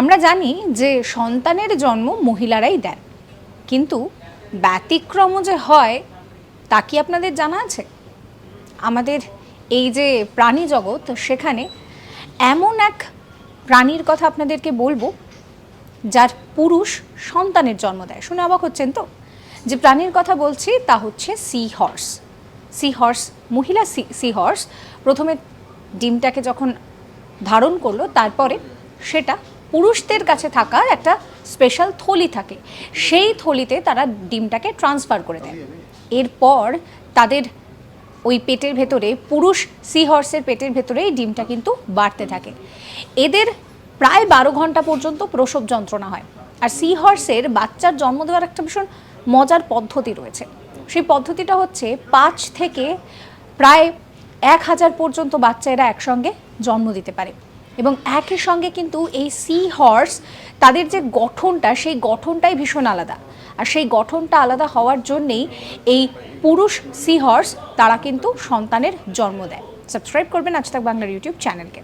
আমরা জানি যে সন্তানের জন্ম মহিলারাই দেন। কিন্তু ব্যতিক্রম যে হয়, তা কি আপনাদের জানা আছে? আমাদের এই যে প্রাণী জগৎ, সেখানে এমন এক প্রাণীর কথা আপনাদেরকে বলব, যার পুরুষ সন্তানের জন্ম দেয়। শুনে অবাক হচ্ছেন তো? যে প্রাণীর কথা বলছি, তা হচ্ছে সি হর্স সি হর্স মহিলা সি সি হর্স প্রথমে ডিমটাকে যখন ধারণ করল, তারপরে সেটা পুরুষদের কাছে থাকা একটা স্পেশাল থলি থাকে। সেই থলিতে তারা ডিমটাকে ট্রান্সফার করে দেয়। এরপর তাদের ওই পেটের ভেতরে, পুরুষ সি হর্সের পেটের ভেতরে এই ডিমটা কিন্তু বাড়তে থাকে। এদের প্রায় বারো ঘণ্টা পর্যন্ত প্রসব যন্ত্রণা হয়। আর সি হর্সের বাচ্চার জন্ম দেওয়ার একটা ভীষণ মজার পদ্ধতি রয়েছে। সেই পদ্ধতিটা হচ্ছে পাঁচ থেকে প্রায় এক হাজার পর্যন্ত বাচ্চা এরা একসঙ্গে জন্ম দিতে পারে। এবং একই সঙ্গে কিন্তু এই সি হর্স তাদের যে গঠনটা, সেই গঠনটাই ভীষণ আলাদা। আর সেই গঠনটা আলাদা হওয়ার জন্যেই এই পুরুষ সি হর্স তারা কিন্তু সন্তানের জন্ম দেয়। সাবস্ক্রাইব করবেন আজ তাক বাংলার ইউটিউব চ্যানেলকে